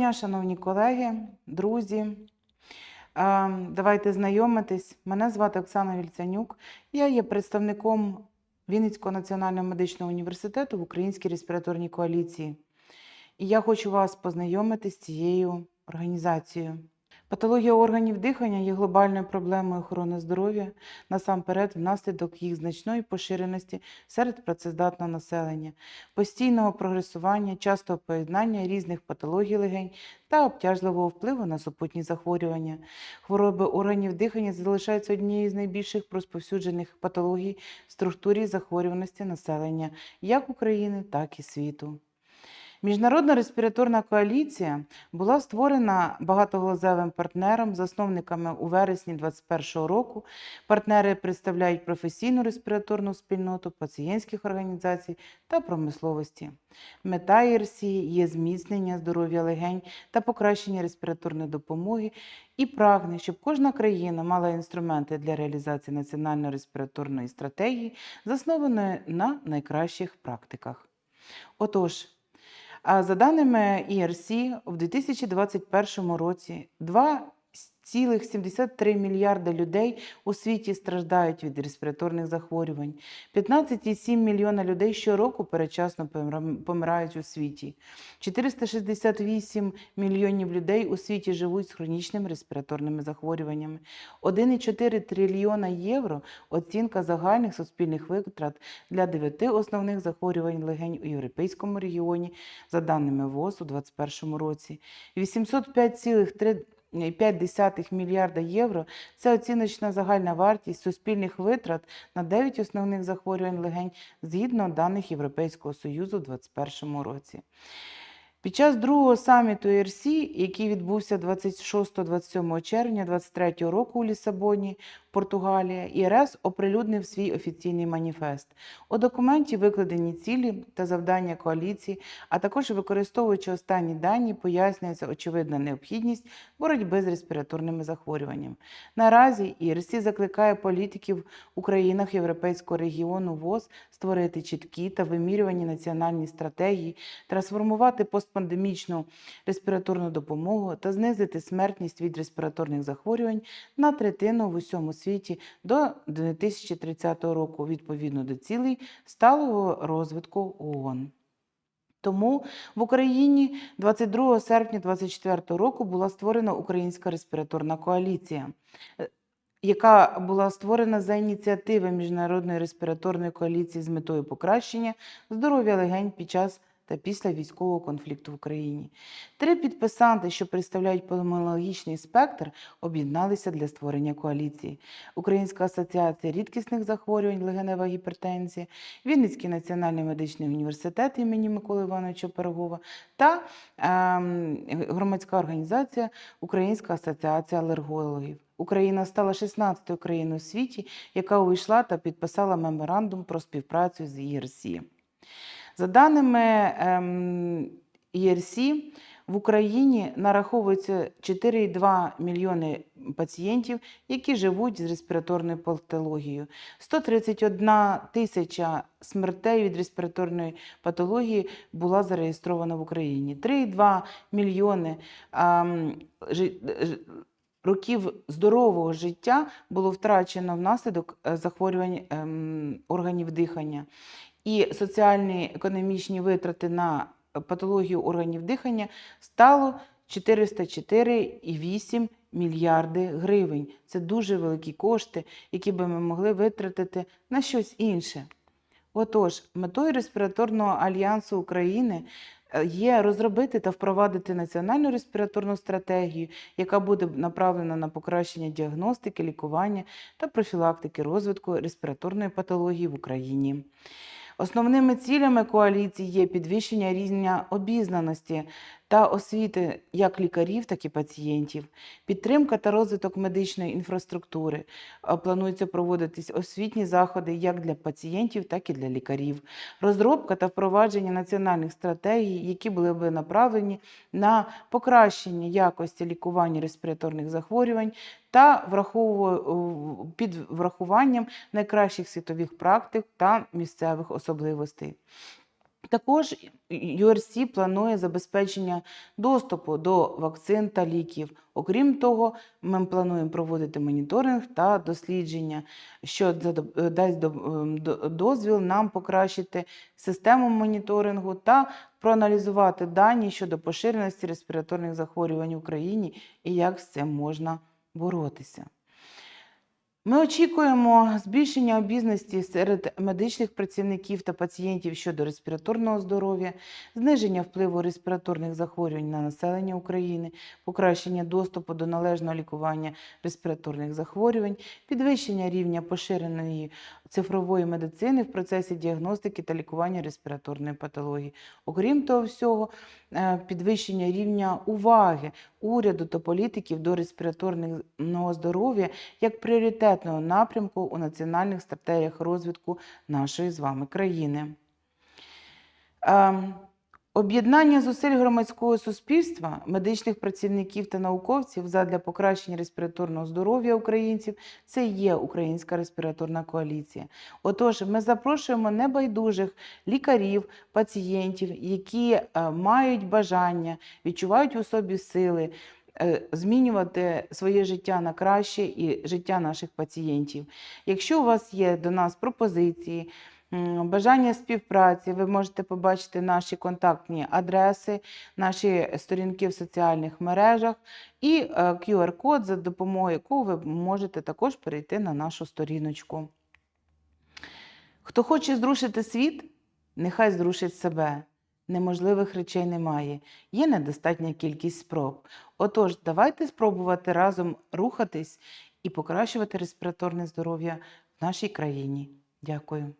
дня, шановні колеги, друзі. Давайте знайомитись. Мене звати Оксана Вільцянюк. Я є представником Вінницького національного медичного університету в Українській респіраторній коаліції. І я хочу вас познайомити з цією організацією. Патологія органів дихання є глобальною проблемою охорони здоров'я насамперед внаслідок їх значної поширеності серед працездатного населення, постійного прогресування, частого поєднання різних патологій легень та обтяжливого впливу на супутні захворювання. Хвороби органів дихання залишаються однією з найбільших розповсюджених патологій в структурі захворюваності населення як України, так і світу. Міжнародна респіраторна коаліція була створена багатоглазевим партнером, засновниками у вересні 2021 року. Партнери представляють професійну респіраторну спільноту, пацієнтських організацій та промисловості. Мета ЄРСі є зміцнення здоров'я легень та покращення респіраторної допомоги і прагне, щоб кожна країна мала інструменти для реалізації національної респіраторної стратегії, заснованої на найкращих практиках. Отож, за даними ERC, в 2021 році 2,73 мільярда людей у світі страждають від респіраторних захворювань. 15,7 мільйона людей щороку передчасно помирають у світі. 468 мільйонів людей у світі живуть з хронічними респіраторними захворюваннями. 1,4 трильйона євро оцінка загальних суспільних витрат для дев'яти основних захворювань легень у європейському регіоні за даними ВОЗ у 2021 році. 805,5 мільярда євро це оціночна загальна вартість суспільних витрат на 9 основних захворювань легень згідно даних Європейського Союзу у 2021 році. Під час другого саміту ЄРСІ, який відбувся 26-27 червня 2023 року у Лісабоні, Португалія, ІРС оприлюднив свій офіційний маніфест. У документі викладені цілі та завдання коаліції, а також використовуючи останні дані, пояснюється очевидна необхідність боротьби з респіраторними захворюваннями. Наразі ІРС закликає політиків у країнах Європейського регіону ВОЗ створити чіткі та вимірювані національні стратегії, трансформувати постпандемічну респіраторну допомогу та знизити смертність від респіраторних захворювань на третину в усьому світі до 2030 року відповідно до цілей сталого розвитку ООН. Тому в Україні 22 серпня 2024 року була створена Українська респіраторна коаліція, е, яка була створена за ініціативи Міжнародної респіраторної коаліції з метою покращення здоров'я легень під час та після військового конфлікту в Україні. Три підписанти, що представляють пульмонологічний спектр, об'єдналися для створення коаліції: Українська асоціація рідкісних захворювань, легенева гіпертензія, Вінницький національний медичний університет імені Миколи Івановича Пирогова та ем, громадська організація Українська асоціація алергологів. Україна стала 16-ю країною у світі, яка увійшла та підписала меморандум про співпрацю з ЄРСі. За даними ем, ERC, в Україні нараховується 4,2 мільйони пацієнтів, які живуть з респіраторною патологією. 131 тисяча смертей від респіраторної патології була зареєстрована в Україні. 3,2 мільйони ем, років здорового життя було втрачено внаслідок е, захворювань ем, органів дихання і соціальні економічні витрати на патологію органів дихання стало 404,8 мільярди гривень. Це дуже великі кошти, які би ми могли витратити на щось інше. Отож, метою респіраторного альянсу України е, є розробити та впровадити національну респіраторну стратегію, яка буде направлена на покращення діагностики, лікування та профілактики розвитку респіраторної патології в Україні. Основними цілями коаліції є підвищення рівня обізнаності та освіти як лікарів, так і пацієнтів, підтримка та розвиток медичної інфраструктури. Планується проводитись освітні заходи як для пацієнтів, так і для лікарів. Розробка та впровадження національних стратегій, які були би направлені на покращення якості лікування респіраторних захворювань та враховую- під врахуванням найкращих світових практик та місцевих особливостей. Також URC планує забезпечення доступу до вакцин та ліків. Окрім того, ми плануємо проводити моніторинг та дослідження, що дасть ем, до- дозвіл нам покращити систему моніторингу та проаналізувати дані щодо поширеності респіраторних захворювань в Україні і як з цим можна боротися. Ми очікуємо збільшення обізності серед медичних працівників та пацієнтів щодо респіраторного здоров'я, зниження впливу респіраторних захворювань на населення України, покращення доступу до належного лікування респіраторних захворювань, підвищення рівня поширеної цифрової медицини в процесі діагностики та лікування респіраторної патології. Окрім того всього, е, підвищення рівня уваги уряду та політиків до респіраторного здоров'я як пріоритетного напрямку у національних стратегіях розвитку нашої з вами країни. Ем, Об'єднання зусиль громадського суспільства, медичних працівників та науковців задля покращення респіраторного здоров'я українців це є Українська респіраторна коаліція. Отож, ми запрошуємо небайдужих лікарів, пацієнтів, які е, мають бажання, відчувають у собі сили е, змінювати своє життя на краще і життя наших пацієнтів. Якщо у вас є до нас пропозиції, бажання співпраці, ви можете побачити наші контактні адреси, наші сторінки в соціальних мережах і е, QR-код, за допомогою якого ви можете також перейти на нашу сторіночку. Хто хоче зрушити світ, нехай зрушить себе. Неможливих речей немає, є недостатня кількість спроб. Отож, давайте спробувати разом рухатись і покращувати респіраторне здоров'я в нашій країні. Дякую.